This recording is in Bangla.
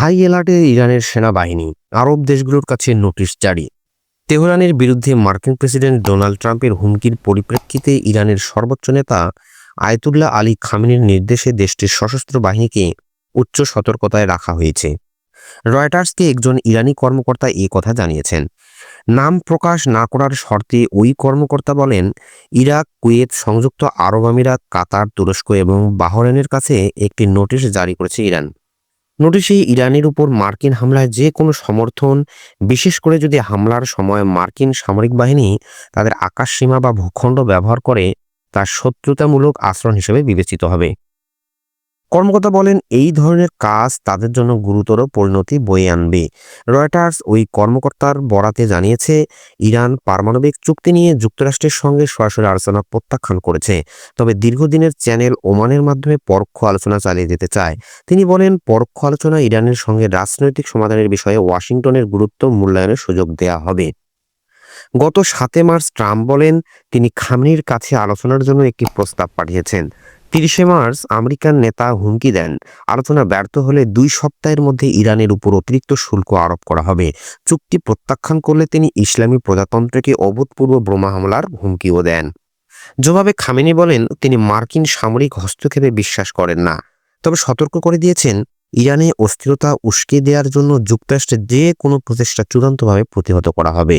হাই অ্যালার্টে ইরানের সেনাবাহিনী আরব দেশগুলোর কাছে নোটিশ জারি। তেহরানের বিরুদ্ধে মার্কিন প্রেসিডেন্ট ডোনাল্ড ট্রাম্পের হুমকির পরিপ্রেক্ষিতে ইরানের সর্বোচ্চ নেতা আয়তুল্লাহ আলী খামেনির নির্দেশে দেশটির সশস্ত্র বাহিনীকে উচ্চ সতর্কতায় রাখা হয়েছে। রয়টার্সকে একজন ইরানি কর্মকর্তা এ কথা জানিয়েছেন। নাম প্রকাশ না করার শর্তে ওই কর্মকর্তা বলেন, ইরাক, কুয়েত সংযুক্ত আরব আমিরাত, কাতার, তুরস্ক এবং বাহরেনের কাছে একটি নোটিশ জারি করেছে ইরান। নোটিশে ইরানের উপর মার্কিন হামলায় যে কোনো সমর্থন, বিশেষ করে যদি হামলার সময় মার্কিন সামরিক বাহিনী তাদের আকাশসীমা বা ভূখণ্ড ব্যবহার করে, তা শত্রুতামূলক আচরণ হিসেবে বিবেচিত হবে। কর্মকর্তা বলেন, এই ধরনের কাজ তাদের জন্য গুরুতর পরিণতি বয়ে আনবে। রয়টার্স ওই কর্মকর্তার বরাতে জানিয়েছে, ইরান পারমাণবিক চুক্তি নিয়ে যুক্তরাষ্ট্রের সঙ্গে সরাসরি আলোচনা প্রত্যাখ্যান করেছে। তবে দীর্ঘদিনের চ্যানেল ওমানের মাধ্যমে পরোক্ষ আলোচনা চালিয়ে যেতে চায়। তিনি বলেন, পরোক্ষ আলোচনা ইরানের সঙ্গে রাজনৈতিক সমাধানের বিষয়ে ওয়াশিংটনের গুরুত্ব মূল্যায়নের সুযোগ দেয়া হবে। গত সাতে মার্চ ট্রাম্প বলেন, তিনি খামনির কাছে আলোচনার জন্য একটি প্রস্তাব পাঠিয়েছেন। তিরিশে মার্চ আমেরিকান নেতা হুমকি দেন। আলোচনা ব্যর্থ হলে দুই সপ্তাহের মধ্যে ইরানের উপর অতিরিক্ত শুল্ক আরোপ করা হবে। চুক্তি প্রত্যাখ্যান করলে তিনি ইসলামী প্রজাতন্ত্রকে অভূতপূর্ব বোমা হামলার হুমকিও দেন। জবাবে খামেনি বলেন, তিনি মার্কিন সামরিক হস্তক্ষেপে বিশ্বাস করেন না। তবে সতর্ক করে দিয়েছেন, ইরানে অস্থিরতা উস্কে দেওয়ার জন্য যুক্তরাষ্ট্রের যে কোনো প্রচেষ্টা চূড়ান্তভাবে প্রতিহত করা হবে।